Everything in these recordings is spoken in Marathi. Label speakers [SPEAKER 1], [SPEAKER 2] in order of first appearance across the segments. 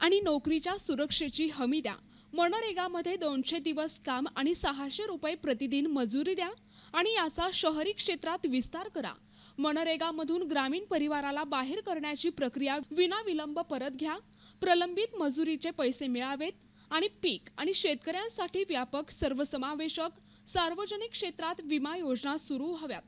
[SPEAKER 1] आणि नोकरीच्या सुरक्षेची हमी द्या. मनरेगामध्ये दोनशे दिवस काम आणि सहाशे रुपये प्रतिदिन मजुरी द्या आणि याचा शहरी क्षेत्रात विस्तार करा. मनरेगामधून ग्रामीण परिवाराला बाहेर करण्याची प्रक्रिया विनाविलंब परत घ्या. प्रलंबित मजुरीचे पैसे मिळावेत आणि पीक आणि शेतकऱ्यांसाठी व्यापक सर्वसमावेशक सार्वजनिक क्षेत्रात विमा योजना सुरू हव्यात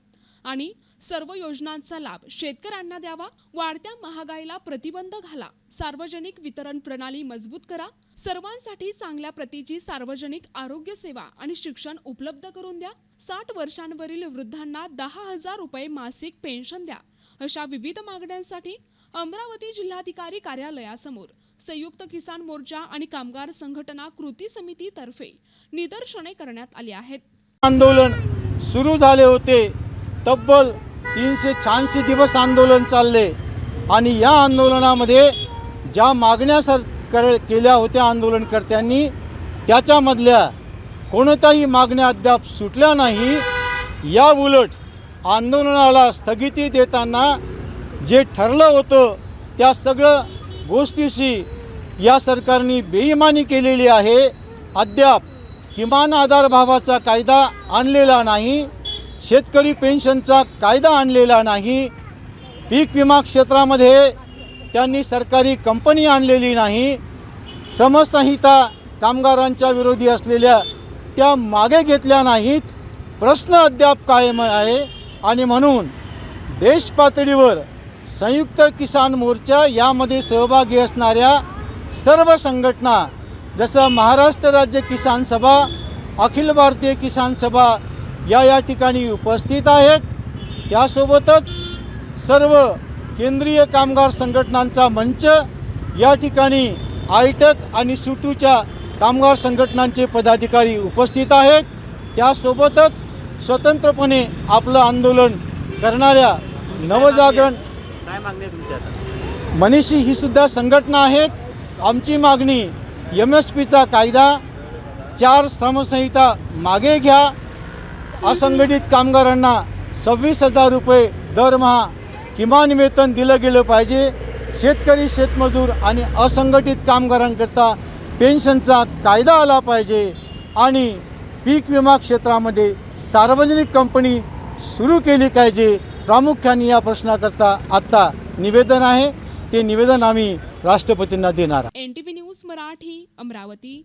[SPEAKER 1] आणि सर्व योजनांचा लाभ शेतकऱ्यांना द्यावा वाढत्या महागाईला प्रतिबंध घाला सार्वजनिक वितरण प्रणाली मजबूत करा सर्वांसाठी चांगल्या प्रतीची सार्वजनिक आरोग्य सेवा आणि शिक्षण उपलब्ध करून द्या साठ वर्षांवरील वृद्धांना दहा हजार रुपये मासिक पेन्शन द्या अशा विविध मागण्यांसाठी अमरावती जिल्हाधिकारी कार्यालयासमोर संयुक्त किसान मोर्चा आणि कामगार संघटना कृती समितीतर्फे निदर्शने करण्यात आली आहेत.
[SPEAKER 2] आंदोलन सुरू झाले होते. तब्बल तीनशे शहाऐंशी दिवस आंदोलन चालले. आणि या आंदोलनामध्ये ज्या मागण्या सर कर केल्या होत्या आंदोलनकर्त्यांनी त्याच्यामधल्या कोणत्याही मागण्या अद्याप सुटल्या नाही. या उलट आंदोलनाला स्थगिती देताना जे ठरलं होतं त्या सगळं गोष्टीशी या सरकारने बेईमानी केलेली आहे. अद्याप किमान आधारभावाचा कायदा आणलेला नाही. शेतकरी पेन्शनचा कायदा आणलेला नाही. पीक विमा क्षेत्रामध्ये त्यांनी सरकारी कंपनी आणलेली नाही. समसंहिता कामगारांच्या विरोधी असलेल्या त्या मागे घेतल्या नाहीत. प्रश्न अद्याप कायम आहे आणि म्हणून देश पातळीवर संयुक्त किसान मोर्चा यामध्ये सहभागी असणाऱ्या सर्व संघटना जसं महाराष्ट्र राज्य किसान सभा अखिल भारतीय किसान सभा या या ठिकाणी उपस्थित आहेत. त्यासोबतच सर्व केंद्रीय कामगार संघटनांचा मंच या ठिकाणी आयटक आणि सुटूच्या कामगार संघटनांचे पदाधिकारी उपस्थित आहेत. त्यासोबतच स्वतंत्रपणे आपलं आंदोलन करणाऱ्या नवजागरण
[SPEAKER 3] काय मागणी आहे तुमची आता?
[SPEAKER 2] मनीषी ही सुद्धा संघटना आहेत. आमची मागणी एम एस पीचा कायदा चार श्रमसंहिता मागे घ्या. असंघटित कामगारांना सव्वीस हजार रुपये दरमहा किमान वेतन दिलं गेलं पाहिजे. शेतकरी शेतमजूर आणि असंघटित कामगारांकरता पेन्शनचा कायदा आला पाहिजे आणि पीक विमा क्षेत्रामध्ये सार्वजनिक कंपनी सुरू केली पाहिजे प्रामुख्याने या प्रश्नाकरता आत्ता निवेदन आहे. ते निवेदन आम्ही राष्ट्रपतींना देणार
[SPEAKER 1] N T V news Marathi Amravati.